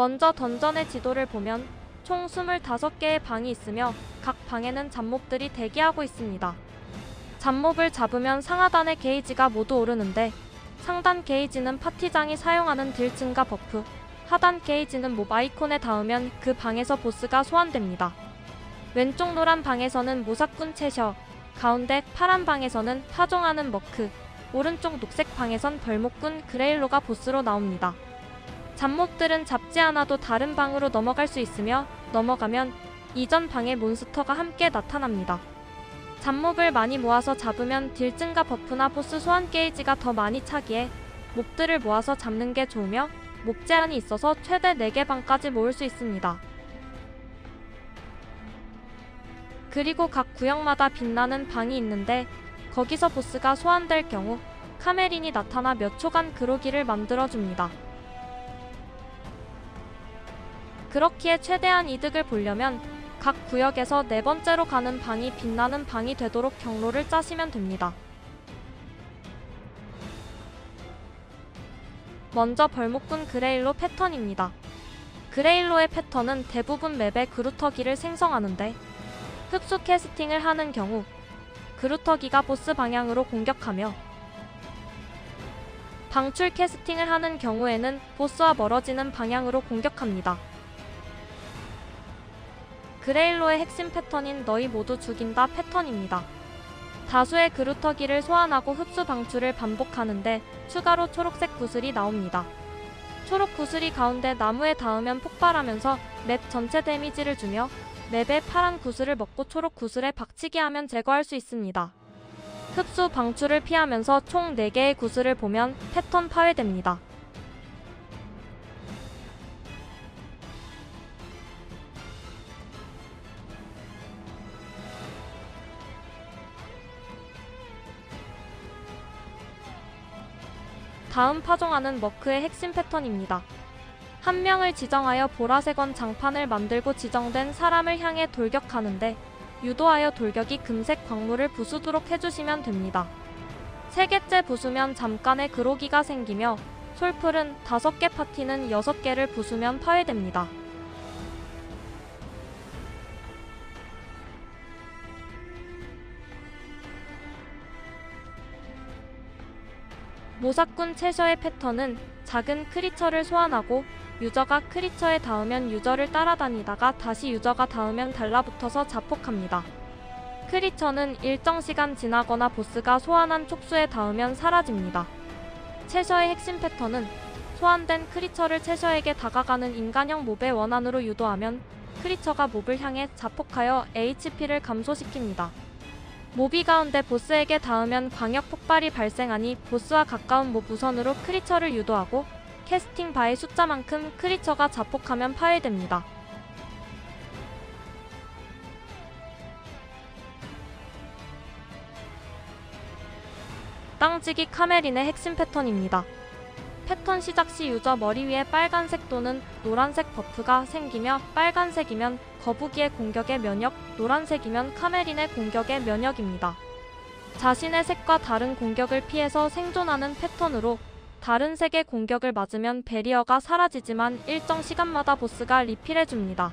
먼저 던전의 지도를 보면 총 25개의 방이 있으며 각 방에는 잡몹들이 대기하고 있습니다. 잡몹을 잡으면 상하단의 게이지가 모두 오르는데 상단 게이지는 파티장이 사용하는 딜 증가 버프, 하단 게이지는 몹 아이콘에 닿으면 그 방에서 보스가 소환됩니다. 왼쪽 노란 방에서는 모사꾼 채셔, 가운데 파란 방에서는 파종하는 머크, 오른쪽 녹색 방에선 벌목꾼 그레일로가 보스로 나옵니다. 잡목들은 잡지 않아도 다른 방으로 넘어갈 수 있으며 넘어가면 이전 방의 몬스터가 함께 나타납니다. 잡몹을 많이 모아서 잡으면 딜 증가 버프나 보스 소환 게이지가 더 많이 차기에 몹들을 모아서 잡는 게 좋으며 몹 제한이 있어서 최대 4개 방까지 모을 수 있습니다. 그리고 각 구역마다 빛나는 방이 있는데 거기서 보스가 소환될 경우 카메린이 나타나 몇 초간 그로기를 만들어줍니다. 그렇기에 최대한 이득을 보려면 각 구역에서 네 번째로 가는 방이 빛나는 방이 되도록 경로를 짜시면 됩니다. 먼저 벌목꾼 그레일로 패턴입니다. 그레일로의 패턴은 대부분 맵에 그루터기를 생성하는데 흡수 캐스팅을 하는 경우 그루터기가 보스 방향으로 공격하며 방출 캐스팅을 하는 경우에는 보스와 멀어지는 방향으로 공격합니다. 그레일로의 핵심 패턴인 너희 모두 죽인다 패턴입니다. 다수의 그루터기를 소환하고 흡수 방출을 반복하는데 추가로 초록색 구슬이 나옵니다. 초록 구슬이 가운데 나무에 닿으면 폭발하면서 맵 전체 데미지를 주며 맵에 파란 구슬을 먹고 초록 구슬에 박치기 하면 제거할 수 있습니다. 흡수 방출을 피하면서 총 4개의 구슬을 보면 패턴 파괴됩니다. 다음 파종하는 머크의 핵심 패턴입니다. 한 명을 지정하여 보라색원 장판을 만들고 지정된 사람을 향해 돌격하는데 유도하여 돌격이 금색 광물을 부수도록 해주시면 됩니다. 세 개째 부수면 잠깐의 그로기가 생기며 솔플은 다섯 개 파티는 여섯 개를 부수면 파괴됩니다. 모사꾼 채셔의 패턴은 작은 크리처를 소환하고 유저가 크리처에 닿으면 유저를 따라다니다가 다시 유저가 닿으면 달라붙어서 자폭합니다. 크리처는 일정 시간 지나거나 보스가 소환한 촉수에 닿으면 사라집니다. 채셔의 핵심 패턴은 소환된 크리처를 채셔에게 다가가는 인간형 몹의 원한으로 유도하면 크리처가 몹을 향해 자폭하여 HP를 감소시킵니다. 모비 가운데 보스에게 닿으면 광역 폭발이 발생하니 보스와 가까운 몹 우선으로 크리처를 유도하고 캐스팅 바의 숫자만큼 크리처가 자폭하면 파괴됩니다. 땅지기 카메린의 핵심 패턴입니다. 패턴 시작 시 유저 머리 위에 빨간색 또는 노란색 버프가 생기며 빨간색이면 거북이의 공격의 면역, 노란색이면 카메린의 공격의 면역입니다. 자신의 색과 다른 공격을 피해서 생존하는 패턴으로 다른 색의 공격을 맞으면 베리어가 사라지지만 일정 시간마다 보스가 리필해줍니다.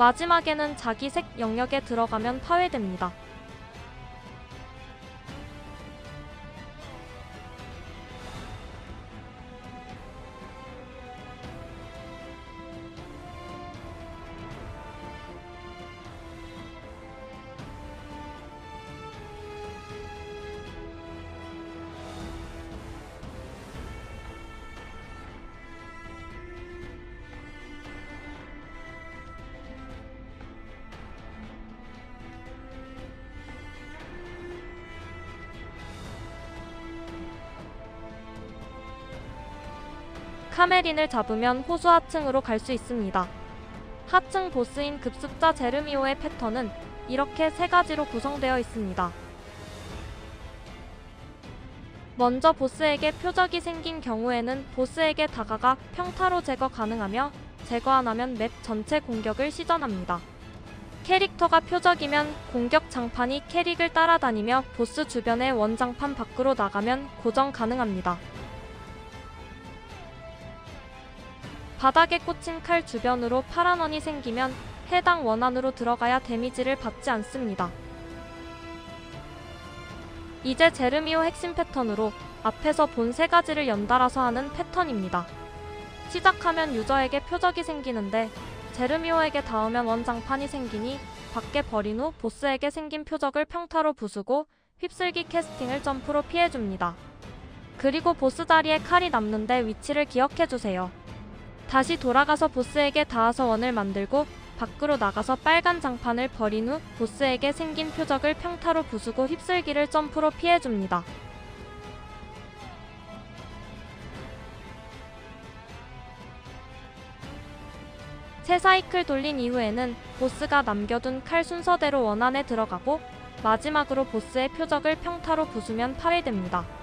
마지막에는 자기 색 영역에 들어가면 파괴됩니다. 카메린을 잡으면 호수 하층으로 갈 수 있습니다. 하층 보스인 급습자 제르미오의 패턴은 이렇게 세 가지로 구성되어 있습니다. 먼저 보스에게 표적이 생긴 경우에는 보스에게 다가가 평타로 제거 가능하며 제거 안 하면 맵 전체 공격을 시전합니다. 캐릭터가 표적이면 공격 장판이 캐릭을 따라다니며 보스 주변의 원장판 밖으로 나가면 고정 가능합니다. 바닥에 꽂힌 칼 주변으로 파란 원이 생기면 해당 원 안으로 들어가야 데미지를 받지 않습니다. 이제 제르미오 핵심 패턴으로 앞에서 본 세 가지를 연달아서 하는 패턴입니다. 시작하면 유저에게 표적이 생기는데 제르미오에게 닿으면 원장판이 생기니 밖에 버린 후 보스에게 생긴 표적을 평타로 부수고 휩쓸기 캐스팅을 점프로 피해줍니다. 그리고 보스 자리에 칼이 남는데 위치를 기억해주세요. 다시 돌아가서 보스에게 닿아서 원을 만들고 밖으로 나가서 빨간 장판을 버린 후 보스에게 생긴 표적을 평타로 부수고 휩쓸기를 점프로 피해줍니다. 세 사이클 돌린 이후에는 보스가 남겨둔 칼 순서대로 원 안에 들어가고 마지막으로 보스의 표적을 평타로 부수면 파괴됩니다.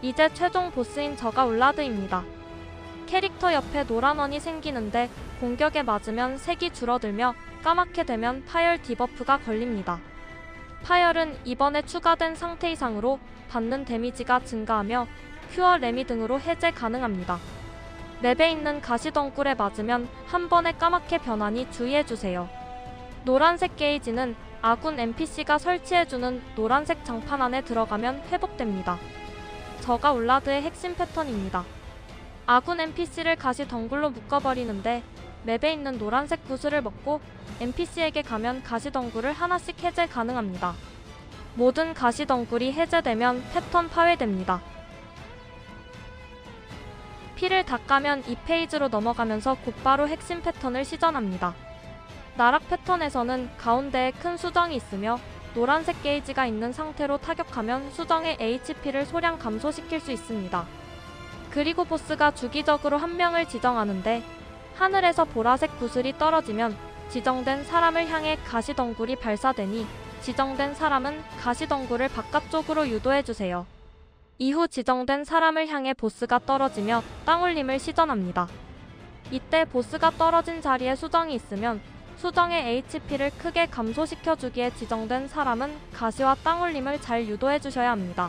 이제 최종 보스인 저가 울라드입니다. 캐릭터 옆에 노란 원이 생기는데 공격에 맞으면 색이 줄어들며 까맣게 되면 파열 디버프가 걸립니다. 파열은 이번에 추가된 상태 이상으로 받는 데미지가 증가하며 큐어 레미 등으로 해제 가능합니다. 맵에 있는 가시덩굴에 맞으면 한 번에 까맣게 변하니 주의해주세요. 노란색 게이지는 아군 NPC가 설치해주는 노란색 장판 안에 들어가면 회복됩니다. 저가 울라드의 핵심 패턴입니다. 아군 NPC를 가시 덩굴로 묶어버리는데 맵에 있는 노란색 구슬을 먹고 NPC에게 가면 가시 덩굴을 하나씩 해제 가능합니다. 모든 가시 덩굴이 해제되면 패턴 파괴됩니다. 피를 닦아면 이 페이지로 넘어가면서 곧바로 핵심 패턴을 시전합니다. 나락 패턴에서는 가운데에 큰 수정이 있으며 노란색 게이지가 있는 상태로 타격하면 수정의 HP를 소량 감소시킬 수 있습니다. 그리고 보스가 주기적으로 한 명을 지정하는데 하늘에서 보라색 구슬이 떨어지면 지정된 사람을 향해 가시덩굴이 발사되니 지정된 사람은 가시덩굴을 바깥쪽으로 유도해주세요. 이후 지정된 사람을 향해 보스가 떨어지며 땅올림을 시전합니다. 이때 보스가 떨어진 자리에 수정이 있으면 수정의 HP를 크게 감소시켜주기에 지정된 사람은 가시와 땅올림을 잘 유도해주셔야 합니다.